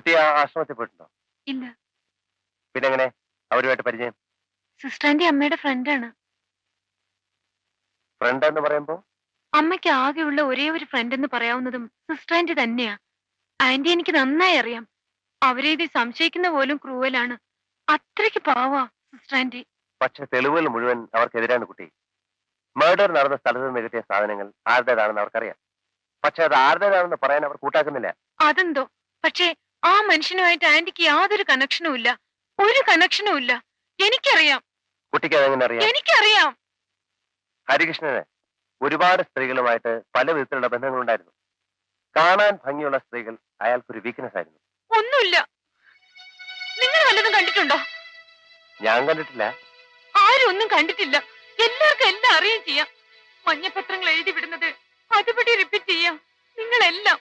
കുട്ടി ആ ആശ്രമത്തിൽ പോയിട്ടുണ്ടോ? ഇല്ല. പിന്നെ എങ്ങനെ അവരുമായിട്ട് പരിചയം? സിസ്റ്ററിന്റെ അമ്മയുടെ ഫ്രണ്ടാണ് ഫ്രണ്ട് എന്ന് പറയുമ്പോ? അമ്മയ്ക്ക് ആകെയുള്ള ഒരേ ഒരു ഫ്രണ്ട് എന്ന് പറയാവുന്നതും സിസ്റ്റർ ആന്റി തന്നെയാ. ആന്റി എനിക്ക് നന്നായി അറിയാം. അവരെ ഇത് സംശയിക്കുന്ന പോലും ക്രൂവലാണ്. അത്രയ്ക്ക് പാവാ സിസ്റ്റർ ആന്റി. പക്ഷെ തെളിവുകൾ മുഴുവൻ അവർക്കെതിരാണ് കുട്ടി. മർഡർ നടന്ന സ്ഥലത്ത് നിന്ന് കിട്ടിയ സാധനങ്ങൾ ആരുടേതാണെന്ന് അവർക്കറിയാം. പക്ഷെ അത് ആരുടേതാണെന്ന് പറയാൻ അവർ കൂട്ടാക്കുന്നില്ല. അതെന്തോ? പക്ഷേ ആ മനുഷ്യനുമായിട്ട് ആന്റിക്ക് യാതൊരു കണക്ഷനും ഇല്ല. ഒരു കണക്ഷനും ഇല്ല. എനിക്കറിയാം. കുട്ടിക്ക് അതെങ്ങനെ അറിയാം? എനിക്കറിയാം. ഹരികൃഷ്ണന് ഒരുപാട് സ്ത്രീകളുമായിട്ട് പല വിധത്തിലുള്ള ബന്ധങ്ങളുണ്ടായിരുന്നു. കാണാൻ ഭംഗിയുള്ള സ്ത്രീകൾ അയാൾക്കൊരു വീക്ക്നെസ് ആയിരുന്നു. ഒന്നുമില്ല. നിങ്ങൾ വല്ലതും കണ്ടിട്ടുണ്ടോ? ഞാൻ കണ്ടിട്ടില്ല. ആരും ഒന്നും കണ്ടിട്ടില്ല. എല്ലാവർക്കും എല്ലാം അറിയുകയും ചെയ്യാം. മഞ്ഞപത്രങ്ങൾ എഴുതി വിടുന്നത് അതുപടി റിപ്പീറ്റ് ചെയ്യാം. നിങ്ങളെല്ലാം.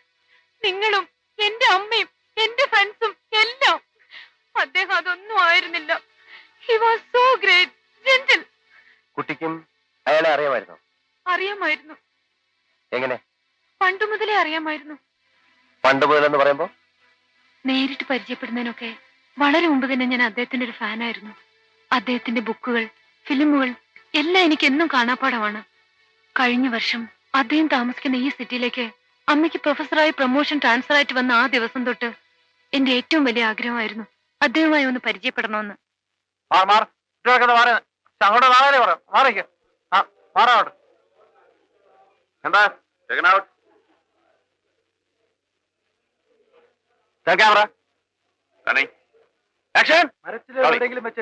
നിങ്ങളും എന്റെ അമ്മയും എന്റെ ഫ്രണ്ട്സും എല്ലാം. അദ്ദേഹം അതൊന്നും ആയിരുന്നില്ല. He was so great gentle കുട്ടിക്കും അയാളെ അറിയാമായിരുന്നു? അറിയാമായിരുന്നു. എങ്ങനെ? പണ്ടു മുതലേ അറിയാമായിരുന്നു. പണ്ട് മുതലെന്ന് പറയുമ്പോ? നേരിട്ട് പരിചയപ്പെടുന്നതിനൊക്കെ വളരെ മുമ്പ് തന്നെ ഞാൻ അദ്ദേഹത്തിന്റെ ഒരു ഫാനായിരുന്നു അദ്ദേഹത്തിന്റെ ബുക്കുകൾ ഫിലിമുകൾ എല്ലാം എനിക്ക് എന്നും കാണാപ്പാടമാണ് കഴിഞ്ഞ വർഷം അദ്ദേഹം താമസിക്കുന്ന ഈ സിറ്റിയിലേക്ക് അമ്മയ്ക്ക് പ്രൊഫസറായി പ്രൊമോഷൻ ട്രാൻസ്ഫർ ആയിട്ട് വന്ന ആ ദിവസം തൊട്ട് എന്റെ ഏറ്റവും വലിയ ആഗ്രഹമായിരുന്നു അദ്ദേഹവുമായി ഒന്ന് പരിചയപ്പെടണമെന്ന്. എന്താ? ക്യാമറ എവിടെയെങ്കിലും വെച്ച്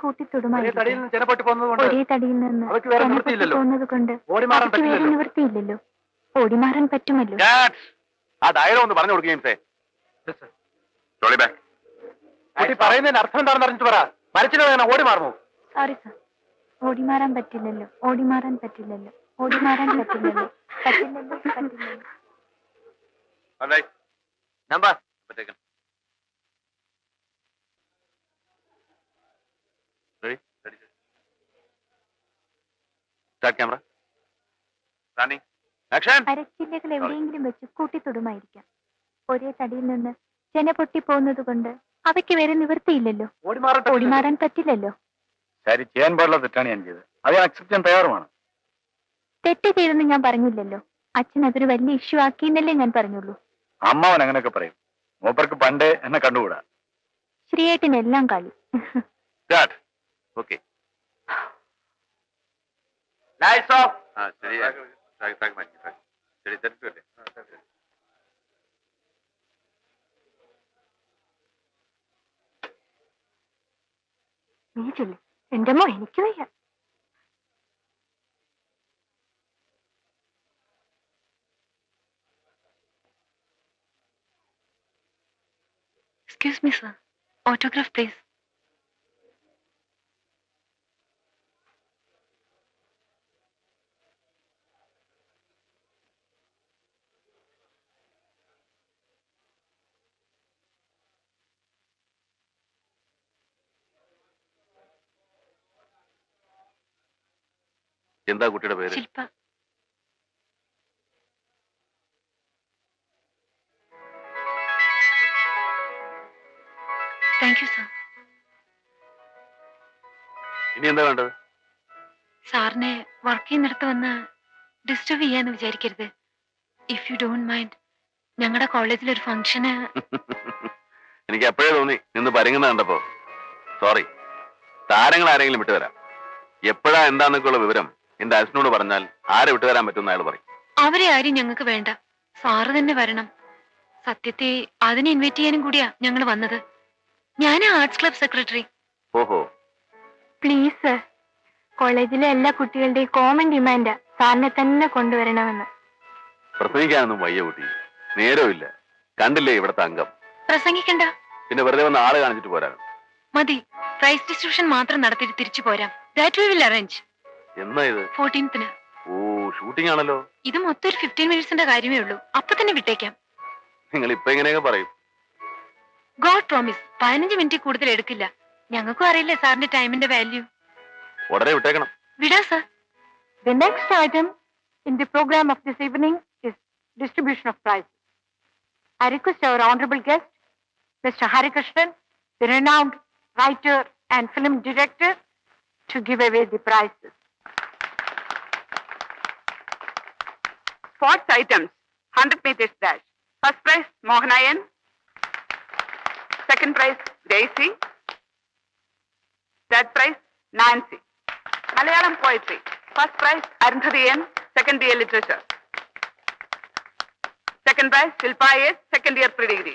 കൂട്ടിത്തൊടുമായിരിക്കും. ഓടിമാറാൻ പറ്റുമല്ലോ. ആ ഡയലോഗ് ഒന്ന് പറഞ്ഞു കൊടുക്കുകയും സേ Yes, ബാക്ക് കുട്ടി പറയുന്നതിന് അർത്ഥം എന്താണെന്ന് അറിഞ്ഞിട്ട് പറ. മരിച്ചിട്ട് വേണം ഓടി മാറുന്നു? സോറി സർ ഓടിമാറാൻ പറ്റില്ലല്ലോ. ഓടിമാറാൻ പറ്റില്ലല്ലോ. ഓടിമാറാൻ പറ്റില്ലല്ലോ. പറ്റില്ലല്ലോ പറ്റില്ലല്ലോ. Number start camera running action മരച്ചില്ലകൾ എവിടെയെങ്കിലും വെച്ച് കൂട്ടിത്തൊടുമായിരിക്കാം ഒരേ തടിയിൽ നിന്ന് ചെന പൊട്ടി പോകുന്നത് കൊണ്ട് അവയ്ക്ക് വേറെ നിവൃത്തിയില്ലല്ലോ. ഓടിമാറാൻ പറ്റില്ലല്ലോ. ശരി ചെയ്യാൻ പാടില്ല തെറ്റാണ് ഞാൻ ചെയ്തത്. അത് അക്സെപ്റ്റ് ചെയ്യാൻ തയ്യാറുമാണ്. തെറ്റ് ചെയ്തെന്ന് ഞാൻ പറഞ്ഞില്ലല്ലോ. അച്ഛൻ അതൊരു വലിയ ഇഷ്യൂ ആക്കിയെന്നല്ലേ ഞാൻ പറഞ്ഞുള്ളൂ. അമ്മാവൻ അങ്ങനെയൊക്കെ പറയും. മൂപ്പർക്ക് പണ്ടേ എന്നെ കണ്ടുകൂടാ. ശ്രീയേട്ടനെല്ലാം കളി. സ്റ്റാർട്ട് ഓക്കെ Lights ഓഫ് ആ ശരി. താങ്ക് ട്രാക്ക് മാറ്റി ട്രാക്ക് ശരി തെറ്റല്ലേ നീ ചൊല്ലു എന്റെ മോ എനിക്ക് വയ്യ excuse me sir autograph please എന്താ കുട്ടിയുടെ പേര്? ശില്പ. താങ്ക് യു സർ ഇനി എന്താ വേണ്ടത്? സാറിനെ വർക്ക് ചെയ്യുന്നിടത്ത് വന്ന് ഡിസ്റ്റർബ് ചെയ്യാന്ന് വിചാരിക്കരുത്. ഇഫ് യു ഡോണ്ട് മൈൻഡ് ഞങ്ങളുടെ കോളേജിൽ ഒരു ഫംഗ്ഷന് എനിക്ക് എപ്പോഴേ തോന്നി നിന്ന് പരുങ്ങുന്ന കണ്ടപ്പോ. സോറി താരങ്ങൾ ആരെങ്കിലും വിട്ടുതരാം. എപ്പോഴാ എന്താന്നൊക്കെയുള്ള വിവരം എന്റെ അച്ഛനോട് പറഞ്ഞാൽ ആരെ വിട്ടുതരാൻ പറ്റുമെന്ന് അയാൾ പറയും. അവരെ ആരും ഞങ്ങൾക്ക് വേണ്ട. സാറ് തന്നെ വരണം. സത്യത്തെ അതിനെ ഇൻവൈറ്റ് ചെയ്യാനും കൂടിയാ ഞങ്ങൾ വന്നത്. ഞാൻ ആർട്സ് ക്ലബ് സെക്രട്ടറി ഓഹോ. പ്ലീസ് സർ കോളേജിലെ എല്ലാ കുട്ടികളുടെയും കോമൺ ഡിമാൻഡാ സാറിനെ തന്നെ കൊണ്ടുവരണമെന്ന്. പ്രസംഗിക്കാനൊന്നും വയ്യ കുട്ടി. നേരമില്ല കണ്ടില്ലേ ഇവിടുത്തെ അംഗം? പ്രസംഗിക്കണ്ട. പിന്നെ വെറുതെ വന്ന് ആൾ കാണിച്ചിട്ട് പോരാ. മതി. പ്രൈസ് ഡിസ്ട്രിബ്യൂഷൻ മാത്രം നടത്തിയിട്ട് തിരിച്ചു പോരാം. ദാറ്റ് വി വിൽ അറേഞ്ച് എന്നാ ഇത്? ഫോർട്ടീൻത്തിന് ഓ ഷൂട്ടിംഗ് ആണല്ലോ. ഇത് മൊത്തം ഒരു ഫിഫ്റ്റീൻ മിനിറ്റ്സിന്റെ കാര്യമേ ഉള്ളൂ. അപ്പൊ തന്നെ വിട്ടേക്കാം. നിങ്ങൾ ഇപ്പൊ എങ്ങനെയൊക്കെ പറയും. ഗോഡ് പ്രോമിസ് പതിനഞ്ച് മിനിറ്റ് കൂടുതൽ എടുക്കില്ല ഞങ്ങൾക്കും അറിയില്ലേ സാറിന്റെ ടൈമിന്റെ വാല്യൂ ഉടനെ വിട്ടേക്കണം വിടാ sir The next item in the program of this evening is distribution of prizes. I request our honorable guest, Mr. Hari Krishnan, the renowned writer and film director, to give away the prizes. Sports items, 100 meters dash. First prize, second prize Daisy third prize Nancy Malayalam poetry first prize Arundhati N second year literature second prize Shilpa S second year pre degree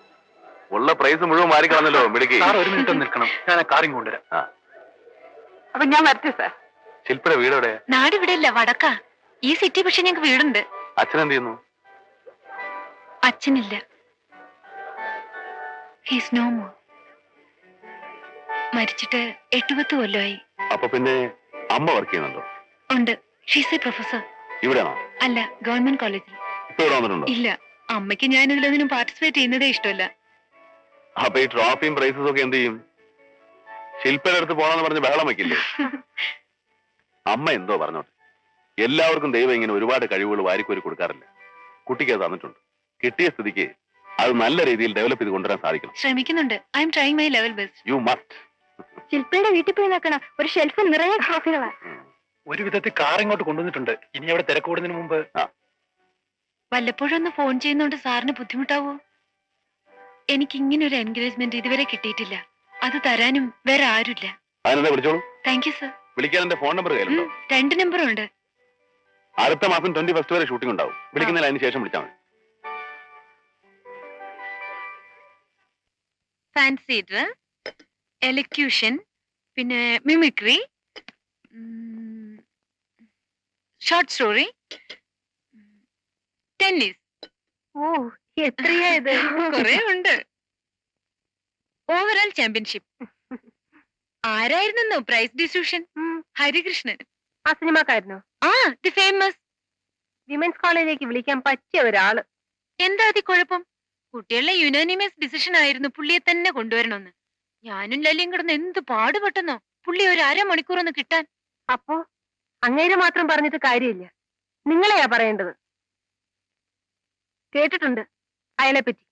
ഉള്ള prize മുഴുവൻ മാറിക്കളഞ്ഞല്ലോ മിടുക്കി. Sir ഒരു minute നിൽക്കണം. ഞാൻ ആ quarrying കൊണ്ടുവരാം ആ. അപ്പൊ ഞാൻ വരട്ടെ സാർ? ശില്പയുടെ വീട് എവിടെ? നാട് ഇവിടെ ഇല്ല വടക്ക. ഈ സിറ്റി പക്ഷെ ഞങ്ങൾക്ക് വീടുണ്ട്. അച്ഛൻ എന്ത് ചെയ്യുന്നു? അച്ഛനില്ല. ഹിസ് നോ മോർ മരിച്ചിട്ട് എട്ടുപത്ത് കൊല്ലമായി. അപ്പൊ പിന്നെ അമ്മ വർക്ക് ചെയ്യുന്നുണ്ടോ? ഉണ്ട്. ഷീസ് എ പ്രൊഫസർ ഇവിടെയാണോ? അല്ല ഗവൺമെന്റ് കോളേജിൽ. ഇപ്പൊ ഇവിടെ വന്നിട്ടുണ്ടോ? ഇല്ല. അമ്മയ്ക്ക് ഞാൻ ഇതിലൊന്നിനും പാർട്ടിസിപ്പേറ്റ് ചെയ്യുന്നതേ ഇഷ്ടമല്ല. അപ്പൊ ഈ ട്രോഫിയും പ്രൈസസും ഒക്കെ എന്ത് ചെയ്യും? ശില്പന എടുത്ത് പോണെന്ന് പറഞ്ഞ് ബഹളം വെക്കില്ലേ? അമ്മ എന്തോ പറഞ്ഞോട്ടെ. എല്ലാവർക്കും ദൈവം ഇങ്ങനെ ഒരുപാട് കഴിവുകൾ വാരിക്കോരി കൊടുക്കാറില്ല. കുട്ടിക്ക് അത് തന്നിട്ടുണ്ട്. കിട്ടിയ സ്ഥിതിക്ക് അത് നല്ല രീതിയിൽ ഡെവലപ്പ് ചെയ്ത് കൊണ്ടുവരാൻ സാധിക്കണം. ശ്രമിക്കുന്നുണ്ട്. I am trying my level best you must ശില്പയുടെ വീട്ടിൽ പോയി നോക്കണം? ഒരു ഷെൽഫ് നിറയെ ട്രോഫികളാ ഒരു വിധത്തിൽ കാർ ഇങ്ങോട്ട് കൊണ്ടുവന്നിട്ടുണ്ട്. ഇനി അവിടെ തിരക്കൂടുന്നതിന് മുമ്പ്. വല്ലപ്പോഴും ഒന്ന് ഫോൺ ചെയ്യുന്നോണ്ട് സാറിന് ബുദ്ധിമുട്ടാവോ? എനിക്ക് ഇങ്ങനെ ഒരു എൻകറേജ്മെന്റ് ഇതുവരെ കിട്ടിയിട്ടില്ല. അത് തരാനും വേറെ ആരുമില്ല. അതിനെന്താ വിളിച്ചോളൂ? താങ്ക് യു സർ വിളിക്കാൻ എന്റെ ഫോൺ നമ്പർ കയ്യിലുണ്ടോ? രണ്ട് നമ്പറും ഉണ്ട്. അടുത്ത മാസം ട്വന്റി ഫസ്റ്റ് വരെ ഷൂട്ടിംഗ് ഉണ്ടാവും. അതിന് ശേഷം വിളിച്ചാൽ മതി. ഫാൻസി ഡ്രസ് എലക്യൂഷൻ പിന്നെ മിമിക്രി ഷോർട്ട് സ്റ്റോറി ടെന്നീസ് ഓ എത്രയാ ഇത്? കുറെ ഉണ്ട്. ഓവറോൾ ചാമ്പ്യൻഷിപ്പ് ആരായിരുന്നോ പ്രൈസ് ഡിസ്ട്രിബ്യൂഷൻ ഹരികൃഷ്ണൻ. ആ സിനിമാക്കാരനോ? ആ ദി ഫേമസ് വിമൻസ് കോളേജിലേക്ക് വിളിക്കാൻ പറ്റിയ ഒരാൾ. എന്താ അതി കുഴപ്പം? കുട്ടികളുടെ യുനാനിമസ് ഡിസിഷൻ ആയിരുന്നു പുള്ളിയെ തന്നെ കൊണ്ടുവരണമെന്ന്. ഞാനും ലലിയും കിടന്ന് എന്ത് പാടുപെട്ടെന്നോ? പുള്ളി ഒരു അരമണിക്കൂർ ഒന്ന് കിട്ടാൻ. അപ്പോ? അങ്ങേരെ മാത്രം പറഞ്ഞിട്ട് കാര്യമില്ല. നിങ്ങളെയാ പറയേണ്ടത്? കേട്ടിട്ടുണ്ട്. അയാളെ പറ്റി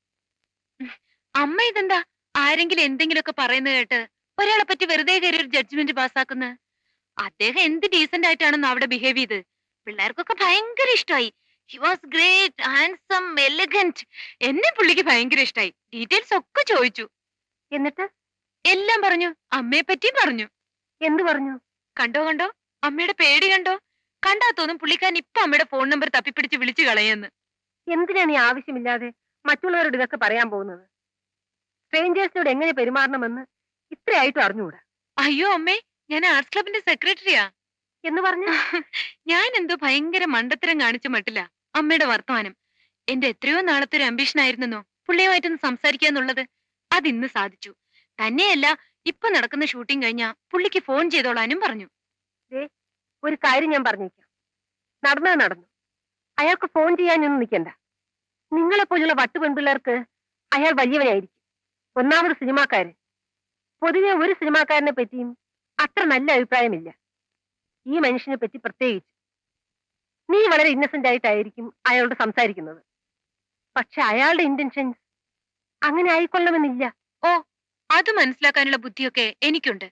അമ്മ ഇതെന്താ? ആരെങ്കിലും എന്തെങ്കിലുമൊക്കെ പറയുന്നത് കേട്ട് ഒരാളെ പറ്റി വെറുതെ കയറി ഒരു ജഡ്ജ്മെന്റ് പാസ്സാക്കുന്ന? അദ്ദേഹം എന്ത് ഡീസന്റ് ആയിട്ടാണെന്ന് അവിടെ ബിഹേവ് ചെയ്ത്. പിള്ളേർക്കൊക്കെ ഭയങ്കര ഇഷ്ടമായി he was great handsome elegant എന്നെ പുള്ളിക്ക് ഭയങ്കര ഇഷ്ടമായി ഡീറ്റെയിൽസ് ഒക്കെ ചോദിച്ചു. എന്നിട്ട്? എല്ലാം പറഞ്ഞു. അമ്മയെ പറ്റിയും പറഞ്ഞു. എന്ത് പറഞ്ഞു? കണ്ടോ കണ്ടോ? അമ്മയുടെ പേടി കണ്ടോ? കണ്ടാത്തോന്നും പുള്ളിക്കാരൻ ഇപ്പൊ അമ്മയുടെ ഫോൺ നമ്പർ തപ്പിപ്പിടിച്ച് വിളിച്ചു കളയെന്ന്. എന്തിനാണ് ഈ ആവശ്യമില്ലാതെ മറ്റുള്ളവരോട് ഇതൊക്കെ പറയാൻ പോകുന്നത്? സ്ട്രേഞ്ചേഴ്സിനോട് എങ്ങനെ പെരുമാറണമെന്ന് ഇത്രയായിട്ടും അറിഞ്ഞുകൂടാ? അയ്യോ അമ്മേ ഞാൻ ആർട്സ് ക്ലബിന്റെ സെക്രട്ടറിയാ എന്ന് പറഞ്ഞു? ഞാൻ എന്തോ ഭയങ്കര മണ്ടത്തരം കാണിച്ച മട്ടില്ല അമ്മയുടെ വർത്തമാനം. എന്റെ എത്രയോ നാളത്തെ ഒരു അംബിഷൻ ആയിരുന്നോ പുള്ളിയുമായിട്ടൊന്ന് സംസാരിക്കാന്നുള്ളത് അത് ഇന്ന് സാധിച്ചു. തന്നെയല്ല ഇപ്പൊ നടക്കുന്ന ഷൂട്ടിംഗ് കഴിഞ്ഞാ പുള്ളിക്ക് ഫോൺ ചെയ്തോളാനും പറഞ്ഞു. ഒരു കാര്യം ഞാൻ പറഞ്ഞേക്കാം. നടന്നത് നടന്നു. അയാൾക്ക് ഫോൺ ചെയ്യാനൊന്നും നിൽക്കണ്ട നിങ്ങളെ പോലുള്ള വട്ടു പെൺപിള്ളേർക്ക് അയാൾ വലിയവനായിരിക്കും ഒന്നാമത് സിനിമാക്കാരൻ. പൊതുവെ ഒരു സിനിമാക്കാരനെ പറ്റിയും അത്ര നല്ല അഭിപ്രായമില്ല. ഈ മനുഷ്യനെ പറ്റി പ്രത്യേകിച്ച്. നീ വളരെ ഇന്നസെന്റ് ആയിട്ടായിരിക്കും അയാളോട് സംസാരിക്കുന്നത്. പക്ഷെ അയാളുടെ ഇന്റൻഷൻസ് അങ്ങനെ ആയിക്കൊള്ളണമെന്നില്ല. ഓ അത് മനസ്സിലാക്കാനുള്ള ബുദ്ധിയൊക്കെ എനിക്കുണ്ട്.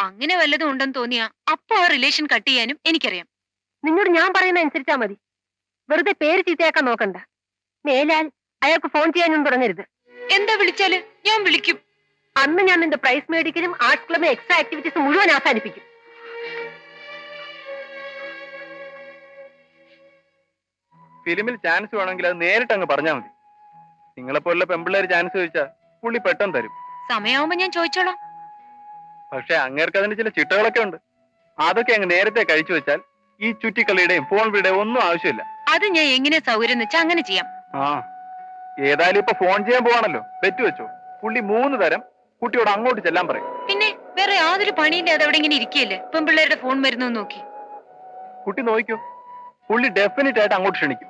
അങ്ങനെ വല്ലതും ഉണ്ടെന്ന് തോന്നിയ അപ്പോ ആ റിലേഷൻ കട്ട് ചെയ്യാനും എനിക്കറിയാം. നിന്നോട് ഞാൻ പറയുന്ന അനുസരിച്ചാ മതി. വെറുതെ പേര് ചീത്തയാക്കാൻ നോക്കണ്ട. മേലാൽ അയാൾക്ക് ഫോൺ ചെയ്യാനൊന്നും തുടങ്ങരുത്. എന്താ വിളിച്ചാൽ? ഞാൻ വിളിക്കും. അന്ന് ഞാൻ നിന്റെ പ്രൈസ് മേടിക്കലും ആർട്സ് ക്ലബിലെ എക്സ്ട്രാ ആക്ടിവിറ്റീസ് മുഴുവൻ അവസാനിപ്പിക്കും. ഫിലിമിൽ ചാൻസ് വേണമെങ്കിൽ അത് നേരിട്ട് അങ്ങ് പറഞ്ഞാൽ മതി. നിങ്ങളെ പോലുള്ള പെമ്പിള്ളേർ ചാൻസ് ചോദിച്ചാ പുള്ളി പെട്ടെന്ന് തരും. സമയമാവുമ്പോ ഞാൻ ചോദിച്ചോളാം. പക്ഷെ അങ്ങേർക്ക് അതിന്റെ ചില ചിട്ടകളൊക്കെ ഉണ്ട്. അതൊക്കെ അങ്ങ് നേരത്തെ കഴിച്ചു വെച്ചാൽ ഈ ചുറ്റിക്കളിയുടെയും ഫോൺ വിടെയും ഒന്നും ആവശ്യമില്ല. അത് ഞാൻ എങ്ങനെ സൗകര്യം വെച്ചാൽ അങ്ങനെ ചെയ്യാം. ആ ഏതായാലും ഇപ്പൊ ഫോൺ ചെയ്യാൻ പോവാണല്ലോ. ബെറ്റ് വെച്ചോ. പുള്ളി മൂന്ന് തരം കുട്ടിയോട് അങ്ങോട്ട് ചെല്ലാൻ പറയും. പിന്നെ വേറെ യാതൊരു പണിയില്ല അതവിടെ ഇങ്ങനെ ഇരിക്കുകയല്ലേ? പെൺപിള്ളേരുടെ ഫോൺ വരുന്നു നോക്കി. കുട്ടി നോക്കിയോ പുള്ളി ഡെഫിനറ്റ് ആയിട്ട് അങ്ങോട്ട് ക്ഷണിക്കും.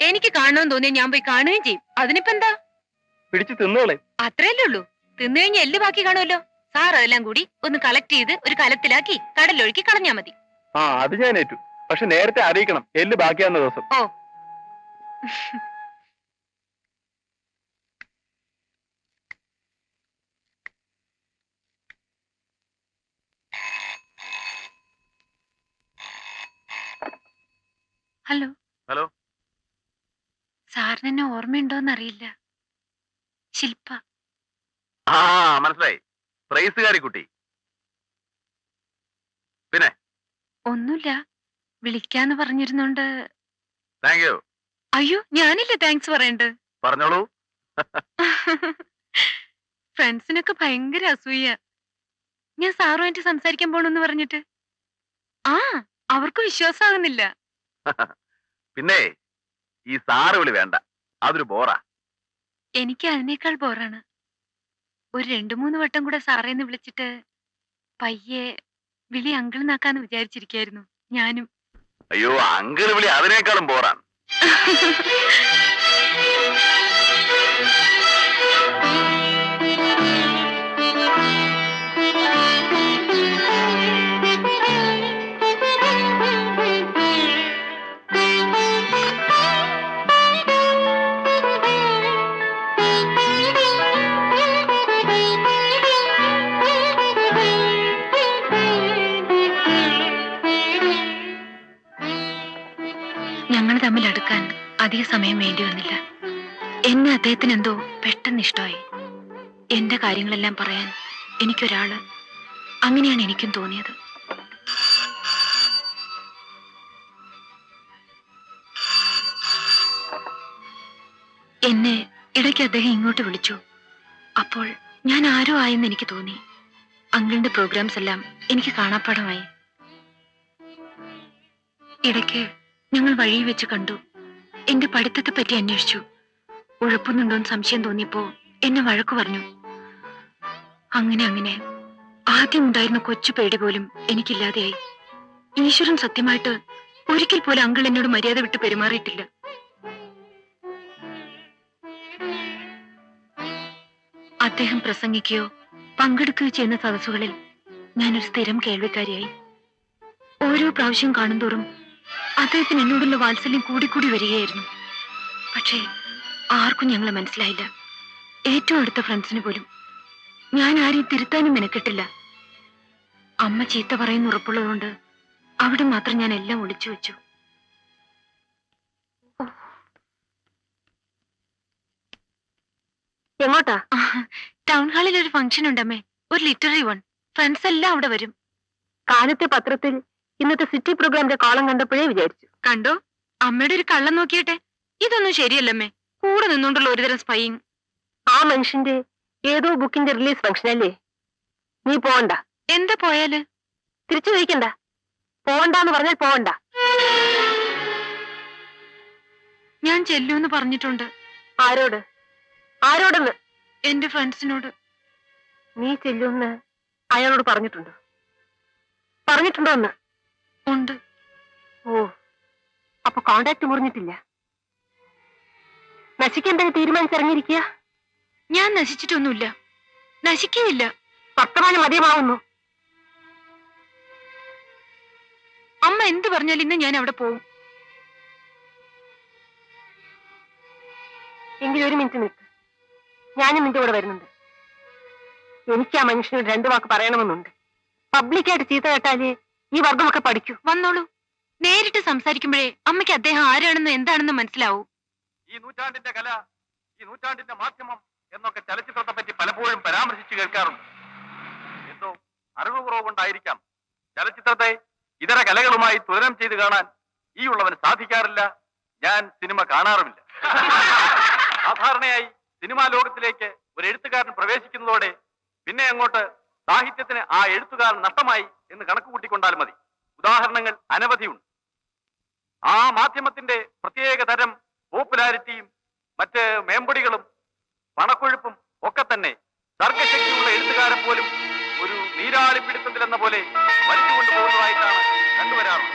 എനിക്ക് കാണണമെന്ന് തോന്നിയാൽ ഞാൻ പോയി കാണുകയും ചെയ്യും. അതിനിപ്പോ എന്താ? പിടിച്ച് തിന്നുകളെ അത്രയല്ലേ ഉള്ളൂ. തിന്നു കഴിഞ്ഞാൽ എല്ല് ബാക്കി കാണുമല്ലോ. സാർ അതെല്ലാം കൂടി ഒന്ന് കളക്ട് ചെയ്ത് ഒരു കലത്തിലാക്കി കടലൊഴുക്കി കളഞ്ഞാ മതി. ആ അത് ഞാൻ ഏറ്റു. പക്ഷെ നേരത്തെ അറിയിക്കണം എല്ല് ബാക്കിയാവുന്ന ദിവസം. ഓ. ഹലോ. ഹലോ. സാറിന് എന്നെ ഓർമ്മയുണ്ടോന്ന് അറിയില്ല ശില്പ. ആ മനസ്സിലായി. പ്രൈസുകാരി കുട്ടി ഒന്നുമില്ല. വിളിക്കാന്ന് പറഞ്ഞിരുന്നോണ്ട്. താങ്ക് യു അയ്യോ ഞാനില്ല താങ്ക്സ് പറയണ്ട്. പറഞ്ഞോളൂ. ഫ്രണ്ട്സിനൊക്കെ ഭയങ്കര അസൂയ. ഞാൻ സാറുമായിട്ട് സംസാരിക്കാൻ പോണെന്ന് പറഞ്ഞിട്ട്. ആ അവർക്ക് വിശ്വാസമാകുന്നില്ല പിന്നെ ഈ സാറ് വിളി വേണ്ട. അതൊരു ബോറാ. എനിക്ക് അതിനേക്കാൾ ബോറാണ്. ഒരു രണ്ടു മൂന്ന് വട്ടം കൂടെ സാറേന്ന് വിളിച്ചിട്ട് പയ്യെ വിളി അങ്കിൾ നാക്കാന്ന് വിചാരിച്ചിരിക്കായിരുന്നു. ഞാനും. അയ്യോ അങ്കിൾ വിളി അതിനേക്കാളും ബോറാണ്. അദ്ദേഹത്തിന് എന്തോ പെട്ടെന്ന് ഇഷ്ടമായി. എന്റെ കാര്യങ്ങളെല്ലാം പറയാൻ എനിക്കൊരാൾ. അങ്ങനെയാണ് എനിക്കും തോന്നിയത്. എന്നെ ഇടയ്ക്ക് അദ്ദേഹം ഇങ്ങോട്ട് വിളിച്ചു. അപ്പോൾ ഞാൻ ആരോ ആയെന്ന് എനിക്ക് തോന്നി. അങ്കിളിന്റെ പ്രോഗ്രാംസ് എല്ലാം എനിക്ക് കാണാപ്പാടമായി ഇടയ്ക്ക് ഞങ്ങൾ വഴിയിൽ വെച്ച് കണ്ടു. എന്റെ പഠിത്തത്തെ പറ്റി അന്വേഷിച്ചു. ഉഴപ്പുന്നുണ്ടോന്ന് സംശയം തോന്നിയപ്പോ എന്നെ വഴക്കു പറഞ്ഞു. അങ്ങനെ അങ്ങനെ ആദ്യം ഉണ്ടായിരുന്ന കൊച്ചു പേടി പോലും എനിക്കില്ലാതെയായി. ഈശ്വരൻ സത്യമായിട്ട് ഒരിക്കൽ പോലും അങ്കിൾ എന്നോട് മര്യാദ വിട്ട് പെരുമാറിയിട്ടില്ല. അദ്ദേഹം പ്രസംഗിക്കുകയോ പങ്കെടുക്കുകയോ ചെയ്യുന്ന സദസ്സുകളിൽ ഞാനൊരു സ്ഥിരം കേൾവിക്കാരിയായി. ഓരോ പ്രാവശ്യം കാണുന്തോറും അദ്ദേഹത്തിന് എന്നോടുള്ള വാത്സല്യം കൂടിക്കൂടി വരികയായിരുന്നു. പക്ഷേ ആർക്കും ഞങ്ങളെ മനസ്സിലായില്ല. ഏറ്റവും അടുത്ത ഫ്രണ്ട്സിന് പോലും. ഞാൻ ആരെയും തിരുത്താനും മെനക്കെട്ടില്ല. അമ്മ ചീത്ത പറയുന്ന ഉറപ്പുള്ളതുകൊണ്ട് അവിടെ മാത്രം ഞാൻ എല്ലാം ഒളിച്ചു വെച്ചു. എങ്ങോട്ടാ? ടൗൺ ഹാളിൽ ഒരു ഫംഗ്ഷൻ ഉണ്ടമ്മേ ഒരു ലിറ്റററി വൺ ഫ്രണ്ട്സ് എല്ലാം അവിടെ വരും. കാലത്തെ പത്രത്തിൽ ഇന്നത്തെ സിറ്റി പ്രോഗ്രാമിന്റെ കോളം കണ്ടപ്പോഴേ വിചാരിച്ചു. കണ്ടോ? അമ്മയുടെ ഒരു കള്ളം നോക്കിയട്ടെ. ഇതൊന്നും ശരിയല്ലമ്മേ കൂടെ നിന്നുകൊണ്ടുള്ള ഒരുതരം സ്പൈയിങ് ആ മനുഷ്യന്റെ ഏതോ ബുക്കിന്റെ റിലീസ് ഫംഗ്ഷൻ അല്ലേ? നീ പോണ്ട. എന്താ പോയാൽ? തിരിച്ചു ചോദിക്കണ്ട. പോണ്ടെന്ന് പറഞ്ഞാൽ പോണ്ട. ഞാൻ ചെല്ലൂന്ന് പറഞ്ഞിട്ടുണ്ട്. ആരോട്? ആരോടെന്ന്? എന്റെ ഫ്രണ്ട്സിനോട് നീ ചെല്ലുമെന്ന് അയാളോട് പറഞ്ഞിട്ടുണ്ടോ? പറഞ്ഞിട്ടുണ്ടോ എന്ന്? ഉണ്ട്. ഓ അപ്പൊ കോണ്ടാക്ട് മുറിഞ്ഞിട്ടില്ല. നശിക്കാൻ തീരുമാനിച്ചിറങ്ങിയിരിക്കുക. ഞാൻ നശിച്ചിട്ടൊന്നുമില്ല. നശിക്കുകയില്ല. വർത്തമാനം മതിയമാവുന്നു അമ്മ എന്ത് പറഞ്ഞാലും ഇന്ന് ഞാൻ അവിടെ പോവും. എങ്കിൽ ഒരു മിനിറ്റ് നിൽക്ക്. ഞാനും നിന്റെ കൂടെ വരുന്നുണ്ട്. എനിക്ക് ആ മനുഷ്യനോട് രണ്ടു വാക്ക് പറയണമെന്നുണ്ട്. പബ്ലിക്കായിട്ട് ചീത്ത കേട്ടാലേ ഈ വർഗമൊക്കെ പഠിക്കൂ. വന്നോളൂ. നേരിട്ട് സംസാരിക്കുമ്പോഴേ അമ്മയ്ക്ക് അദ്ദേഹം ആരാണെന്ന് എന്താണെന്ന് മനസ്സിലാവൂ. ഈ നൂറ്റാണ്ടിന്റെ കല ഈ നൂറ്റാണ്ടിന്റെ മാധ്യമം എന്നൊക്കെ ചലച്ചിത്രത്തെ പറ്റി പലപ്പോഴും പരാമർശിച്ചു കേൾക്കാറുണ്ട്. എന്തോ അറിവ് കുറവ് കൊണ്ടായിരിക്കാം ചലച്ചിത്രത്തെ ഇതര കലകളുമായി തുലനം ചെയ്ത് കാണാൻ ഈ ഉള്ളവന് സാധിക്കാറില്ല. ഞാൻ സിനിമ കാണാറുമില്ല. സാധാരണയായി സിനിമാ ലോകത്തിലേക്ക് ഒരു എഴുത്തുകാരൻ പ്രവേശിക്കുന്നതോടെ പിന്നെ അങ്ങോട്ട് സാഹിത്യത്തിന് ആ എഴുത്തുകാരൻ നഷ്ടമായി എന്ന് കണക്ക് കൂട്ടിക്കൊണ്ടാൽ മതി. ഉദാഹരണങ്ങൾ അനവധിയുണ്ട്. ആ മാധ്യമത്തിന്റെ പ്രത്യേക തരം പോപ്പുലാരിറ്റിയും മറ്റ് മേമ്പടികളും പണക്കൊഴുപ്പും ഒക്കെ തന്നെ തർക്കശക്തിയുള്ള എഴുത്തുകാരൻ പോലും ഒരു നീരാളിപ്പിടുത്തത്തിലെന്ന പോലെ വലിച്ചുകൊണ്ടു പോകുന്നതായിട്ടാണ് കണ്ടുവരാറുള്ളത്.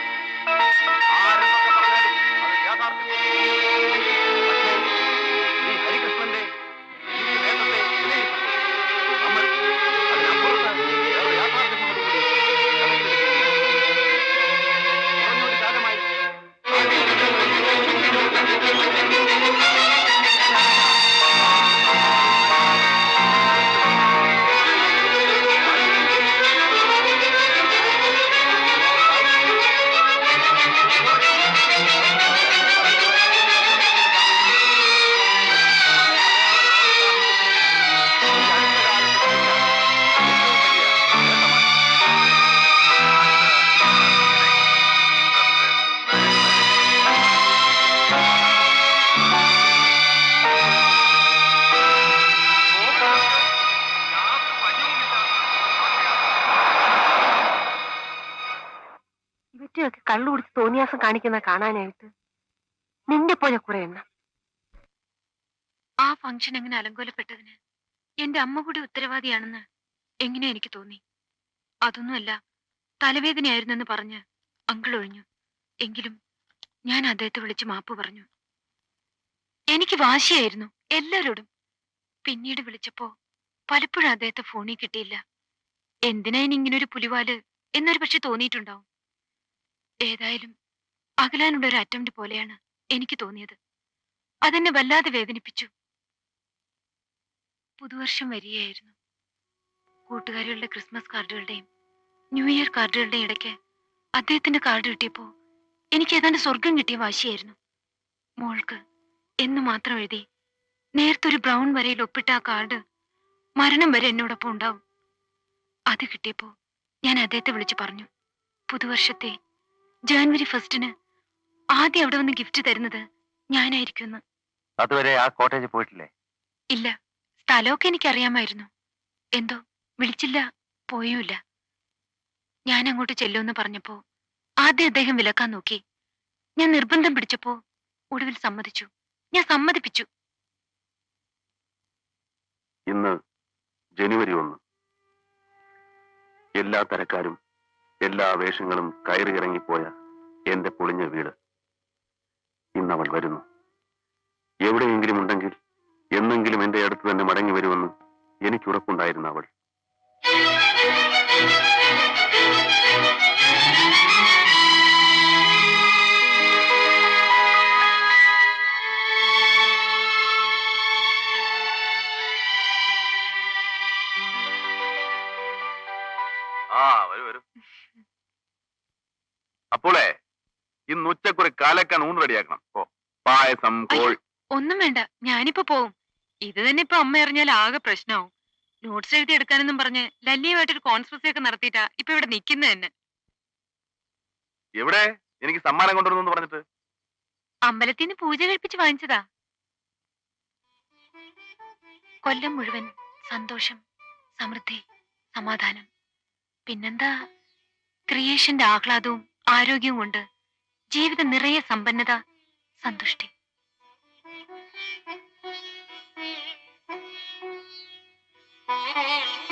കള്ളു കുടിച്ച് തോന്നിയാസം കാണിക്കുന്ന കാണാനായിട്ട് നിന്നെ പോലെ കുറെ എണ്ണം. ആ ഫംഗ്ഷൻ അങ്ങനെ അലങ്കോലപ്പെട്ടതിന് എന്റെ അമ്മ കൂടി ഉത്തരവാദിയാണെന്ന് എങ്ങനെ എനിക്ക് തോന്നി? അതൊന്നുമല്ല തലവേദനയായിരുന്നെന്ന് പറഞ്ഞ് അങ്കിൾ ഒഴിഞ്ഞു. എങ്കിലും ഞാൻ അദ്ദേഹത്തെ വിളിച്ച് മാപ്പ് പറഞ്ഞു. എനിക്ക് വാശിയായിരുന്നു എല്ലാവരോടും പിന്നീട് വിളിച്ചപ്പോ പലപ്പോഴും അദ്ദേഹത്തെ ഫോണിൽ കിട്ടിയില്ല. എന്തിനാ ഇനി ഇങ്ങനൊരു പുലിവാൽ എന്നൊരു പക്ഷെ തോന്നിയിട്ടുണ്ടാവും. ഏതായാലും അകലാനുള്ള ഒരു അറ്റംപ്റ്റ് പോലെയാണ് എനിക്ക് തോന്നിയത്. അതെന്നെ വല്ലാതെ വേദനിപ്പിച്ചു. പുതുവർഷം വരികയായിരുന്നു. കൂട്ടുകാരികളുടെ ക്രിസ്മസ് കാർഡുകളുടെയും ന്യൂ ഇയർ കാർഡുകളുടെയും ഇടയ്ക്ക് അദ്ദേഹത്തിന്റെ കാർഡ് കിട്ടിയപ്പോ എനിക്ക് ഏതാണ്ട് സ്വർഗം കിട്ടിയ വാശിയായിരുന്നു. മോൾക്ക് എന്ന് മാത്രം എഴുതി നേരത്തെ ബ്രൗൺ വരയിൽ ഒപ്പിട്ട ആ കാർഡ് മരണം വരെ എന്നോടൊപ്പം ഉണ്ടാവും. അത് കിട്ടിയപ്പോൾ ഞാൻ അദ്ദേഹത്തെ വിളിച്ചു പറഞ്ഞു പുതുവർഷത്തെ ജാനുവരി ഫസ്റ്റിന് ആദ്യം അവിടെ വന്ന് ഗിഫ്റ്റ് തരുന്നത് ഞാനായിരിക്കുമെന്ന്. അതുവരെ ആ കോട്ടേജ് പോയിട്ടില്ലേ? ഇല്ല സ്ഥലമൊക്കെ എനിക്കറിയാമായിരുന്നു. എന്തോ വിളിച്ചില്ല പോയുമില്ല. ഞാൻ അങ്ങോട്ട് ചെല്ലുമെന്ന് പറഞ്ഞപ്പോ ആദ്യം അദ്ദേഹം വിലക്കാൻ നോക്കി. ഞാൻ നിർബന്ധം പിടിച്ചപ്പോ ഒടുവിൽ സമ്മതിച്ചു. ഞാൻ സമ്മതിപ്പിച്ചു. ഇന്ന് ജനുവരി ഒന്ന്. എല്ലാ തരക്കാരും എല്ലാ വേഷങ്ങളും കയറിയിറങ്ങിപ്പോയ എന്റെ പൊളിഞ്ഞ വീട്. ഇന്നവൾ വരുന്നു. എവിടെയെങ്കിലും ഉണ്ടെങ്കിൽ എന്നെങ്കിലും എന്റെ അടുത്ത് തന്നെ മടങ്ങി വരുമെന്ന് എനിക്ക് ഉറപ്പുണ്ടായിരുന്നു അവൾ ആ വരൂ വരൂ. അപ്പോളേ ഇന്ന് ഉച്ചക്കൊരു കാലക്കാൻ ഊണ് റെഡിയാക്കണം. ഓ പായസം കോഴി. ഒന്നും വേണ്ട. ഞാനിപ്പോ പോവും. ഇത് തന്നെ ഇപ്പൊ അമ്മ അറിഞ്ഞാൽ ആകെ പ്രശ്നമാവും നോട്ട്സ് എഴുതി എടുക്കാനെന്നും പറഞ്ഞ് ലല്ലിയുമായിട്ടൊരു കോൺഫറൻസ് ഒക്കെ നടത്തിയിട്ടാ ഇപ്പൊ ഇവിടെ നിക്കുന്ന തന്നെ. എവിടെ? എനിക്ക് സമ്മാനം കൊണ്ടുവന്നു പറഞ്ഞിട്ട്. അമ്പലത്തിന് പൂജ കഴിപ്പിച്ച് വാങ്ങിച്ചതാ. കൊല്ലം മുഴുവൻ സന്തോഷം സമൃദ്ധി സമാധാനം. പിന്നെന്താ ക്രിയേഷന്റെ ആഹ്ലാദവും ആരോഗ്യവും കൊണ്ട് ജീവിത നിറയെ സമ്പന്നത സന്തുഷ്ടി Thank you.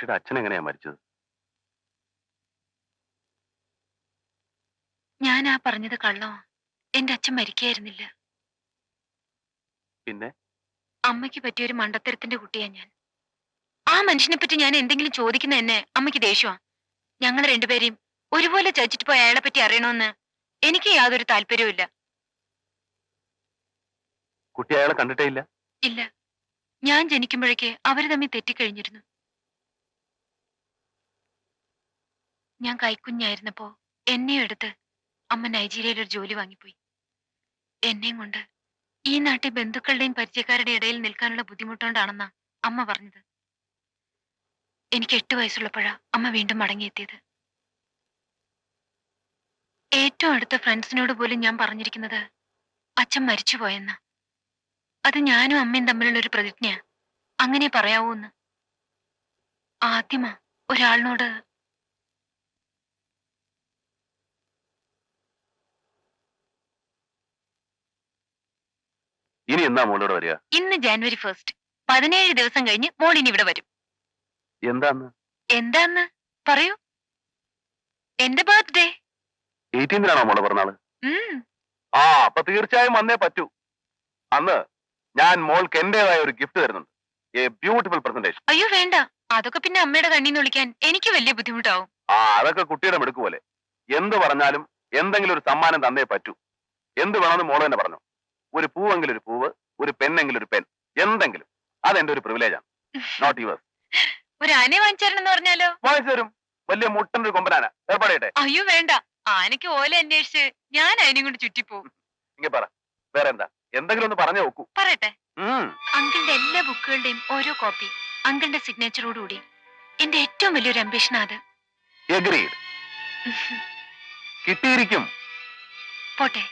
കുട്ടിയുടെ അച്ഛൻ എങ്ങനെയാ മരിച്ചത്? ഞാൻ ആ പറഞ്ഞത് കള്ളോ? എന്റെ അച്ഛൻ മരിക്കായിരുന്നില്ല. പിന്നെ? അമ്മയ്ക്ക് പറ്റിയ ഒരു മണ്ടത്തരത്തിന്റെ കുട്ടിയാ ഞാൻ. ആ മനുഷ്യനെ പറ്റി ഞാൻ എന്തെങ്കിലും ചോദിക്കുന്ന എന്നെ അമ്മയ്ക്ക് ദേഷ്യമാ ഞങ്ങൾ രണ്ടുപേരെയും ഒരുപോലെ ചതിച്ചിട്ട് പോയ അയാളെ പറ്റി അറിയണമെന്ന് എനിക്ക് യാതൊരു താല്പര്യവും കുട്ടി അയാളെ കണ്ടിട്ടേ ഇല്ല? ഇല്ല. ഞാൻ ജനിക്കുമ്പോഴേക്ക് അവർ തമ്മിൽ തെറ്റിക്കഴിഞ്ഞിരുന്നു. ഞാൻ കൈക്കുഞ്ഞായിരുന്നപ്പോ എന്നെയും എടുത്ത് അമ്മ നൈജീരിയയിൽ ഒരു ജോലി വാങ്ങിപ്പോയി. എന്നെയും കൊണ്ട് ഈ നാട്ടിൽ ബന്ധുക്കളുടെയും പരിചയക്കാരുടെ ഇടയിൽ നിൽക്കാനുള്ള ബുദ്ധിമുട്ടുകൊണ്ടാണെന്നാ അമ്മ പറഞ്ഞത്. എനിക്ക് എട്ട് വയസ്സുള്ളപ്പോഴാ അമ്മ വീണ്ടും മടങ്ങിയെത്തിയത്. ഏറ്റവും അടുത്ത ഫ്രണ്ട്സിനോട് പോലും ഞാൻ പറഞ്ഞിരിക്കുന്നത് അച്ഛൻ മരിച്ചുപോയെന്ന. അത് ഞാനും അമ്മയും തമ്മിലുള്ള ഒരു പ്രതിജ്ഞ അങ്ങനെ പറയാവൂന്ന്. ആദ്യമാ ഒരാളിനോട് ഇനി എന്നാ മോളോട് വരിക? ഇന്ന് ജാനുവരി ഫസ്റ്റ് പതിനേഴ് ദിവസം കഴിഞ്ഞ് മോൾ ഇനി ഇവിടെ വരും. എന്താന്ന്? എന്താന്ന്? പറയൂ. എന്റെ ബർത്ത്ഡേ എയ്റ്റീൻത്തിനാണോ മോളെ പറഞ്ഞാൾ ആ അപ്പൊ തീർച്ചയായും വന്നേ പറ്റൂ. അന്ന് ഞാൻ മോൾക്ക് എന്റേതായ ഒരു ഗിഫ്റ്റ് തരുന്നുണ്ട്. എ ബ്യൂട്ടിഫുൾ പ്രസന്റേഷൻ അയ്യോ വേണ്ട. അതൊക്കെ പിന്നെ അമ്മയുടെ കണ്ണിന്ന് വിളിക്കാൻ എനിക്ക് വലിയ ബുദ്ധിമുട്ടാവും. ആ അതൊക്കെ കുട്ടിയുടെ മിടുക്ക് പോലെ. എന്ത് പറഞ്ഞാലും എന്തെങ്കിലും ഒരു സമ്മാനം തന്നേ പറ്റൂ. എന്ത് വേണമെന്ന് മോൾ തന്നെ പറഞ്ഞു. ഒരു പൂവെങ്കിലും ഒരു പൂവ് ഒരു പെണ്ണെങ്കിലും ഒരു പെൻ എന്തെങ്കിലും. അതെന്റെ ഒരു പ്രിവിലേജാണ് നോട്ട് യുവേഴ്സ് ഒരു ആനയെ പറഞ്ഞാലോ? വാങ്ങിച്ചു തരും വലിയ മുട്ടൻ ഒരു കൊമ്പനാന ഏർപ്പാടേട്ടെ അയ്യോ വേണ്ട. ആനയ്ക്ക് ഓല അന്വേഷിച്ച് ഞാൻ അതിനെയും കൊണ്ട് ചുറ്റിപ്പോവും ഇങ്ങനെ പറ. വേറെ എന്താ? എന്തെങ്കിലും ഒന്ന് പറഞ്ഞു നോക്കൂ. പറയട്ടെ. ഉം. അങ്കിളിന്റെ എല്ലാ ബുക്കുകളുടെയും ഓരോ കോപ്പി അങ്കിളിന്റെ സിഗ്നേച്ചറോടുകൂടി എന്റെ ഏറ്റവും വലിയൊരു അംബിഷൻ അത്. എഗ്രീഡ് കിട്ടിയിരിക്കും. പോട്ടെ.